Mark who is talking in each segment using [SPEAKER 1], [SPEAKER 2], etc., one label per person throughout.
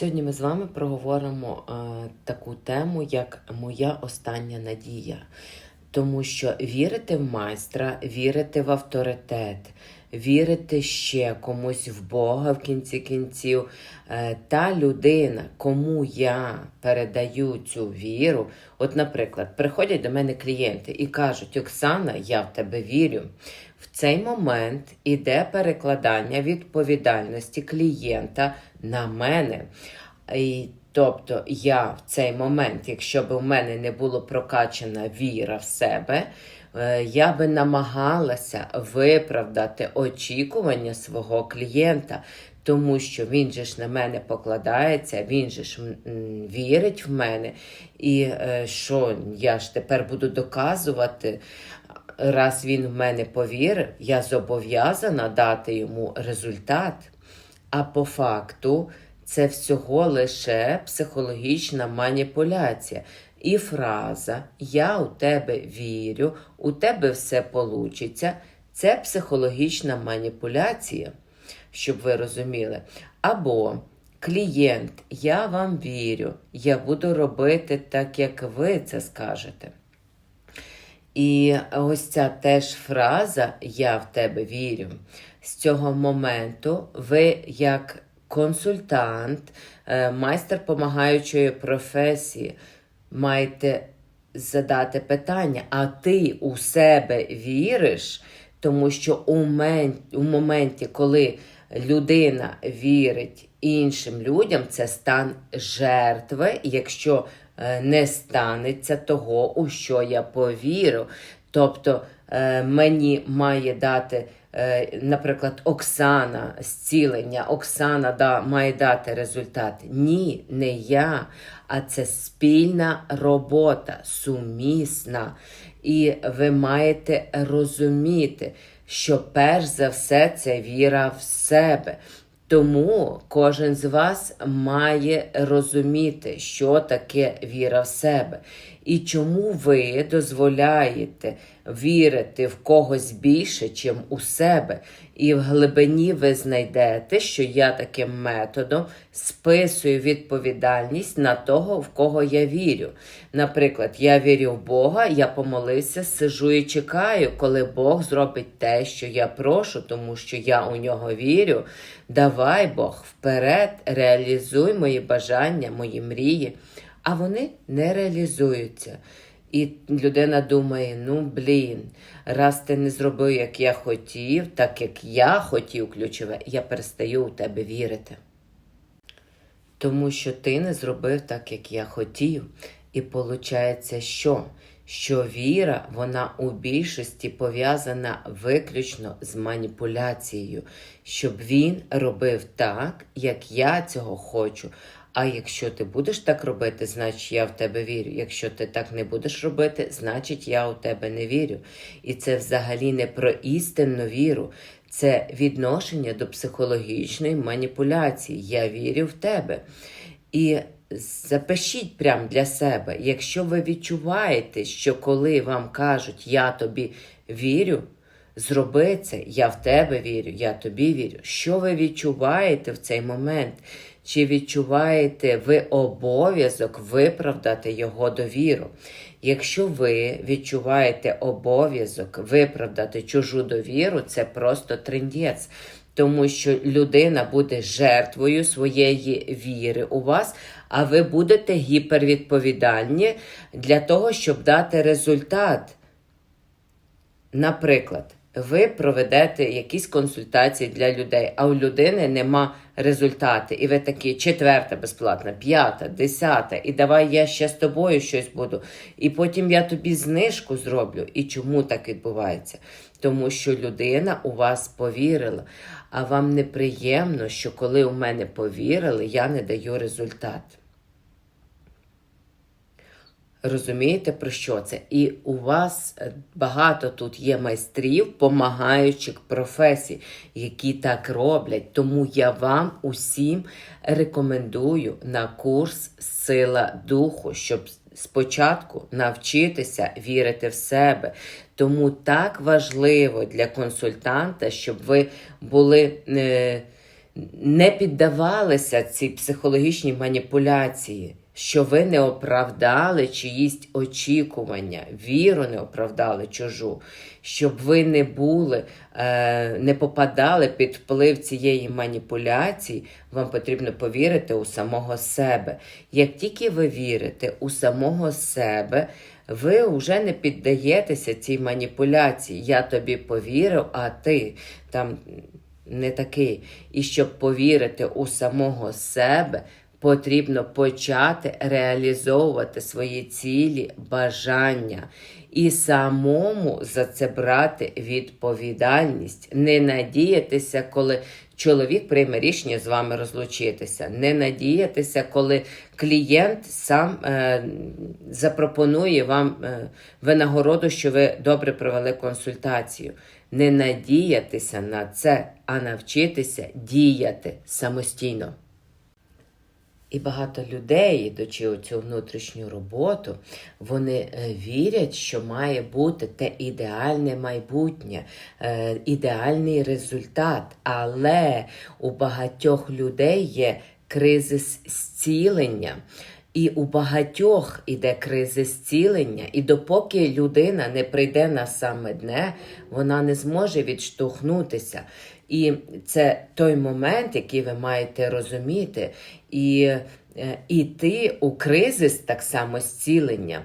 [SPEAKER 1] Сьогодні ми з вами проговоримо е, таку тему, як моя остання надія. Тому що вірити в майстра, вірити в авторитет, вірити ще комусь в Бога в кінці кінців. Е, та людина, кому я передаю цю віру, от, наприклад, приходять до мене клієнти і кажуть: Оксана, я в тебе вірю. В цей момент іде перекладання відповідальності клієнта на мене. І, тобто я в цей момент, якщо б у мене не було прокачана віра в себе, е, я би намагалася виправдати очікування свого клієнта, тому що він же ж на мене покладається, він же ж вірить в мене. І е, що я ж тепер буду доказувати, раз він в мене повірив, я зобов'язана дати йому результат. А по факту це всього лише психологічна маніпуляція. І фраза Я у тебе вірю, у тебе все получиться. Це психологічна маніпуляція, щоб ви розуміли. Або клієнт, я вам вірю, я буду робити так, як ви це скажете. І ось ця теж фраза Я в тебе вірю. З цього моменту ви, як консультант, е, майстер помагаючої професії, маєте задати питання, а ти у себе віриш, тому що у, мен, у моменті, коли людина вірить іншим людям, це стан жертви, якщо не станеться того, у що я повірю. Тобто е, мені має дати, е, наприклад, Оксана зцілення, Оксана да, має дати результат. Ні, не я, а це спільна робота, сумісна. І ви маєте розуміти, що перш за все це віра в себе. Тому кожен з вас має розуміти, що таке віра в себе, і чому ви дозволяєте вірити в когось більше, чим у себе. І в глибині ви знайдете, що я таким методом списую відповідальність на того, в кого я вірю. Наприклад, я вірю в Бога, я помолився, сижу і чекаю, коли Бог зробить те, що я прошу, тому що я у нього вірю. Давай, Бог, вперед, реалізуй мої бажання, мої мрії, а вони не реалізуються. І людина думає: ну блін, раз ти не зробив, як я хотів, так як я хотів ключове, я перестаю у тебе вірити. Тому що ти не зробив так, як я хотів. І виходить, що? Що віра, вона у більшості пов'язана виключно з маніпуляцією, щоб він робив так, як я цього хочу. А якщо ти будеш так робити, значить я в тебе вірю. Якщо ти так не будеш робити, значить я у тебе не вірю. І це взагалі не про істинну віру, це відношення до психологічної маніпуляції. Я вірю в тебе. І запишіть прямо для себе, якщо ви відчуваєте, що коли вам кажуть Я тобі вірю, зроби це, я в тебе вірю, я тобі вірю. Що ви відчуваєте в цей момент? Чи відчуваєте ви обов'язок виправдати його довіру? Якщо ви відчуваєте обов'язок виправдати чужу довіру, це просто триндець. Тому що людина буде жертвою своєї віри у вас, а ви будете гіпервідповідальні для того, щоб дати результат. Наприклад, ви проведете якісь консультації для людей, а у людини нема результати. І ви такі четверта безплатна, п'ята, десята, і давай я ще з тобою щось буду. І потім я тобі знижку зроблю. І чому так відбувається? Тому що людина у вас повірила, а вам неприємно, що коли у мене повірили, я не даю результат. Розумієте, про що це? І у вас багато тут є майстрів, помагаючих професій, які так роблять. Тому я вам усім рекомендую на курс Сила Духу, щоб спочатку навчитися вірити в себе. Тому так важливо для консультанта, щоб ви були. Е, не піддавалися цій психологічній маніпуляції, що ви не оправдали чиїсь очікування, віру не оправдали чужу, щоб ви не були, е, не попадали під вплив цієї маніпуляції, вам потрібно повірити у самого себе. Як тільки ви вірите у самого себе, ви вже не піддаєтеся цій маніпуляції. Я тобі повірив, а ти там не такий. І щоб повірити у самого себе, потрібно почати реалізовувати свої цілі, бажання і самому за це брати відповідальність, не надіятися, коли чоловік прийме рішення з вами розлучитися, не надіятися, коли клієнт сам е, запропонує вам е, винагороду, що ви добре провели консультацію. Не надіятися на це, а навчитися діяти самостійно. І багато людей, йдучи у цю внутрішню роботу, вони е, вірять, що має бути те ідеальне майбутнє, е, ідеальний результат. Але у багатьох людей є кризис зцілення. І у багатьох іде кризис зцілення, і допоки людина не прийде на саме дне, вона не зможе відштовхнутися. І це той момент, який ви маєте розуміти, і е, іти у кризис так само зцілення,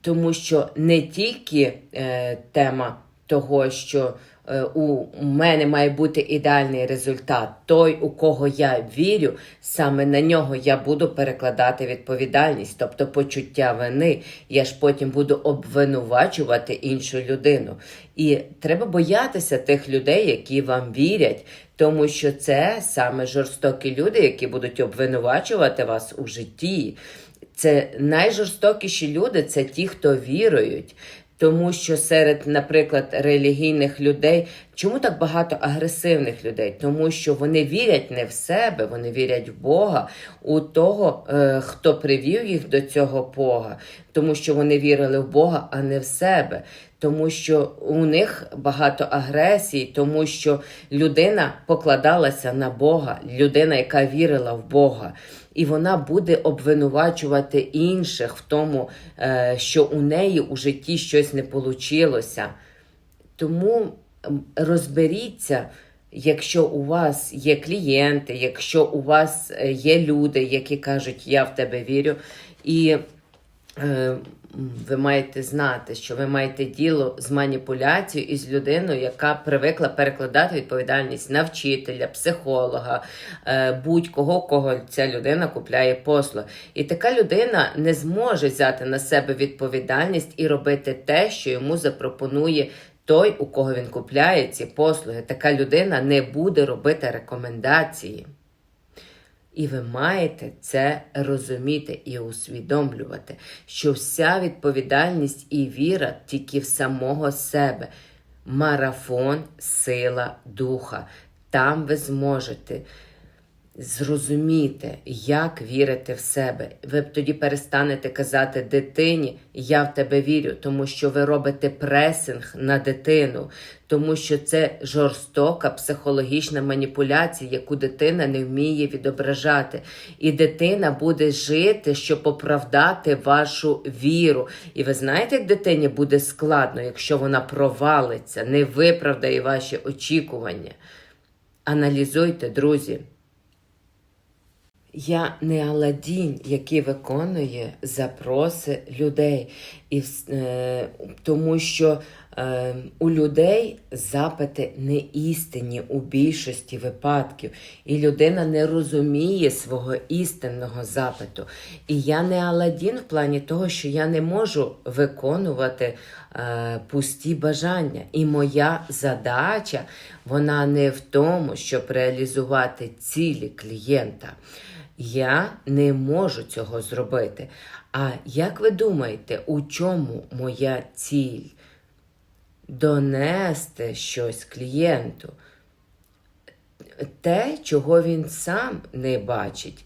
[SPEAKER 1] тому що не тільки е, тема того, що е, у мене має бути ідеальний результат, той, у кого я вірю, саме на нього я буду перекладати відповідальність, тобто почуття вини. Я ж потім буду обвинувачувати іншу людину. І треба боятися тих людей, які вам вірять, тому що це саме жорстокі люди, які будуть обвинувачувати вас у житті. Це найжорстокіші люди це ті, хто вірують. Тому що серед, наприклад, релігійних людей, чому так багато агресивних людей? Тому що вони вірять не в себе, вони вірять в Бога, у того, е, хто привів їх до цього Бога, тому що вони вірили в Бога, а не в себе. Тому що у них багато агресії, тому що людина покладалася на Бога, людина, яка вірила в Бога і вона буде обвинувачувати інших в тому, е, що у неї у житті щось не вийшло. Тому розберіться. Якщо у вас є клієнти, якщо у вас е, є люди, які кажуть, я в тебе вірю, і ви маєте знати, що ви маєте діло з маніпуляцією і з людиною, яка привикла перекладати відповідальність на вчителя, психолога, е, будь-кого, кого ця людина купляє послуги. І така людина не зможе взяти на себе відповідальність і робити те, що йому запропонує. Той, у кого він купляє ці послуги, така людина не буде робити рекомендації. І ви маєте це розуміти і усвідомлювати, що вся відповідальність і віра тільки в самого себе. Марафон, сила духа. Там ви зможете зрозуміти, як вірити в себе. Ви тоді перестанете казати дитині, я в тебе вірю, тому що ви робите пресинг на дитину, тому що це жорстока психологічна маніпуляція, яку дитина не вміє відображати. І дитина буде жити, щоб оправдати вашу віру. І ви знаєте, як дитині буде складно, якщо вона провалиться, не виправдає ваші очікування. Аналізуйте, друзі. Я не Аладдін, який виконує запроси людей, і, е, тому що е, у людей запити не істинні у більшості випадків, і людина не розуміє свого істинного запиту. І я не Аладдін в плані того, що я не можу виконувати е, пусті бажання. І моя задача вона не в тому, щоб реалізувати цілі клієнта. Я не можу цього зробити. А як ви думаєте, у чому моя ціль? Донести щось клієнту. Те, чого він сам не бачить,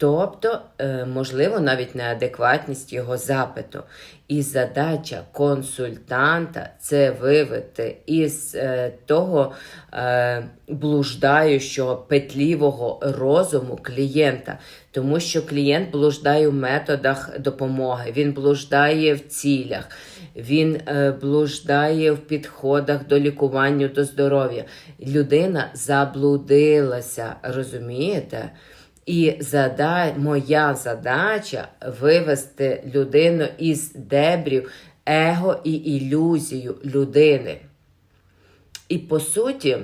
[SPEAKER 1] Тобто, е, можливо, навіть неадекватність його запиту. І задача консультанта це вивести із е, того е, блуждаючого петлівого розуму клієнта, тому що клієнт блуждає в методах допомоги, він блуждає в цілях, він блуждає в підходах до лікування, до здоров'я. Людина заблудилася, розумієте? І зада... моя задача вивести людину із дебрів его і ілюзію людини. І по суті,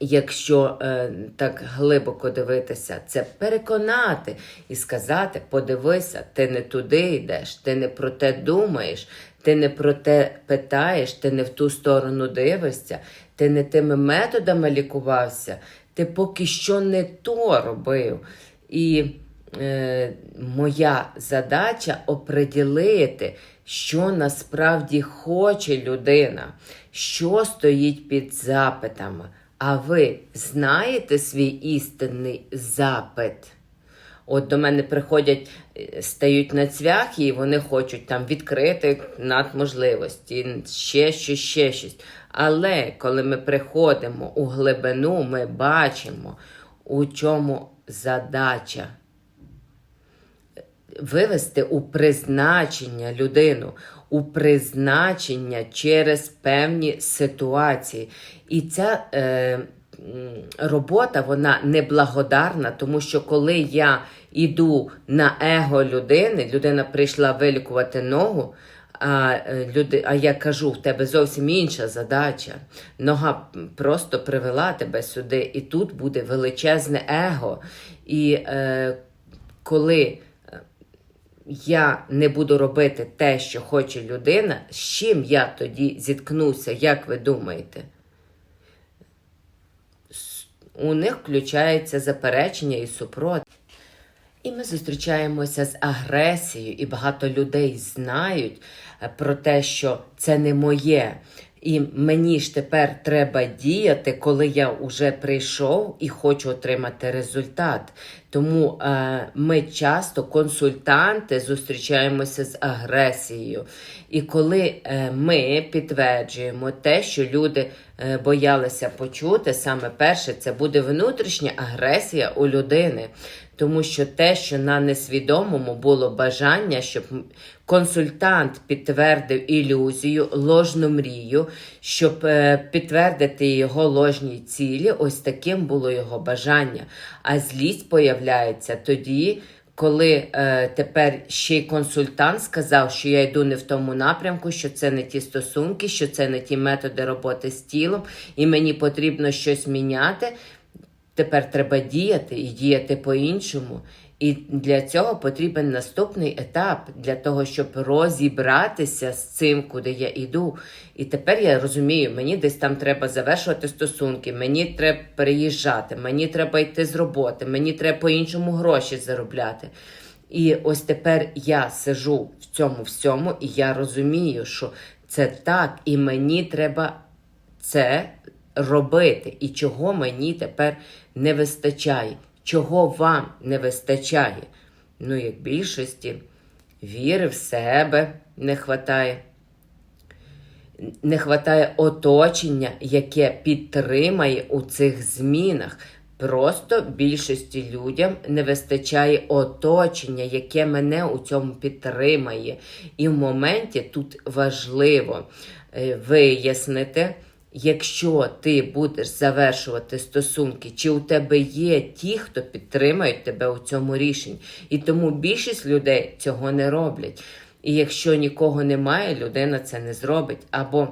[SPEAKER 1] якщо е, так глибоко дивитися, це переконати і сказати: подивися, ти не туди йдеш, ти не про те думаєш, ти не про те питаєш, ти не в ту сторону дивишся, ти не тими методами лікувався, ти поки що не то робив. І е, моя задача оприділити, що насправді хоче людина, що стоїть під запитами. А ви знаєте свій істинний запит? От до мене приходять, е, стають на цвяхи, і вони хочуть там відкрити надможливості, ще щось, ще щось. Але коли ми приходимо у глибину, ми бачимо, у чому задача. Вивести у призначення людину, у призначення через певні ситуації. І ця е, робота вона неблагодарна, тому що коли я йду на его людини, людина прийшла вилікувати ногу. А, е, люди, а я кажу, в тебе зовсім інша задача. Нога просто привела тебе сюди, і тут буде величезне его. І е, коли е, я не буду робити те, що хоче людина, з чим я тоді зіткнуся, як ви думаєте? У них включається заперечення і супротив. І ми зустрічаємося з агресією, і багато людей знають про те, що це не моє. І мені ж тепер треба діяти, коли я вже прийшов і хочу отримати результат. Тому е, ми часто, консультанти, зустрічаємося з агресією. І коли е, ми підтверджуємо те, що люди е, боялися почути, саме перше, це буде внутрішня агресія у людини. Тому що те, що на несвідомому було бажання, щоб консультант підтвердив ілюзію, ложну мрію, щоб е, підтвердити його ложні цілі, ось таким було його бажання. А злість появляється тоді, коли е, тепер ще й консультант сказав, що я йду не в тому напрямку, що це не ті стосунки, що це не ті методи роботи з тілом, і мені потрібно щось міняти. Тепер треба діяти і діяти по-іншому. І для цього потрібен наступний етап для того, щоб розібратися з цим, куди я йду. І тепер я розумію, мені десь там треба завершувати стосунки, мені треба переїжджати, мені треба йти з роботи, мені треба по-іншому гроші заробляти. І ось тепер я сижу в цьому всьому, і я розумію, що це так, і мені треба це робити, і чого мені тепер не вистачає, чого вам не вистачає. Ну, як більшості, віри в себе не вистачає. Не вистачає оточення, яке підтримає у цих змінах. Просто більшості людям не вистачає оточення, яке мене у цьому підтримає. І в моменті тут важливо е, вияснити, якщо ти будеш завершувати стосунки, чи у тебе є ті, хто підтримають тебе у цьому рішенні. І тому більшість людей цього не роблять. І якщо нікого немає, людина це не зробить. Або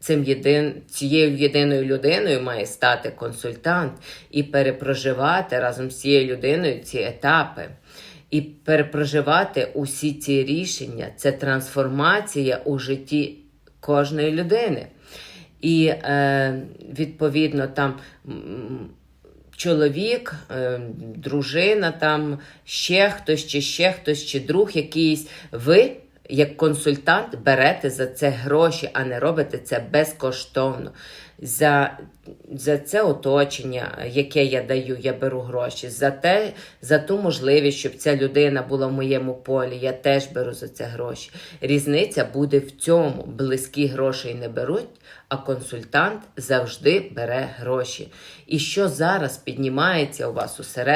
[SPEAKER 1] цим єдин, цією єдиною людиною має стати консультант і перепроживати разом з цією людиною ці етапи. І перепроживати усі ці рішення це трансформація у житті кожної людини. І е, відповідно там чоловік, е, дружина, там ще хтось, чи ще хтось, чи друг якийсь ви. Як консультант берете за це гроші, а не робите це безкоштовно. За за це оточення, яке я даю, я беру гроші. За те, за ту можливість, щоб ця людина була в моєму полі, я теж беру за це гроші. Різниця буде в цьому. Близькі гроші не беруть, а консультант завжди бере гроші. І що зараз піднімається у вас усередині?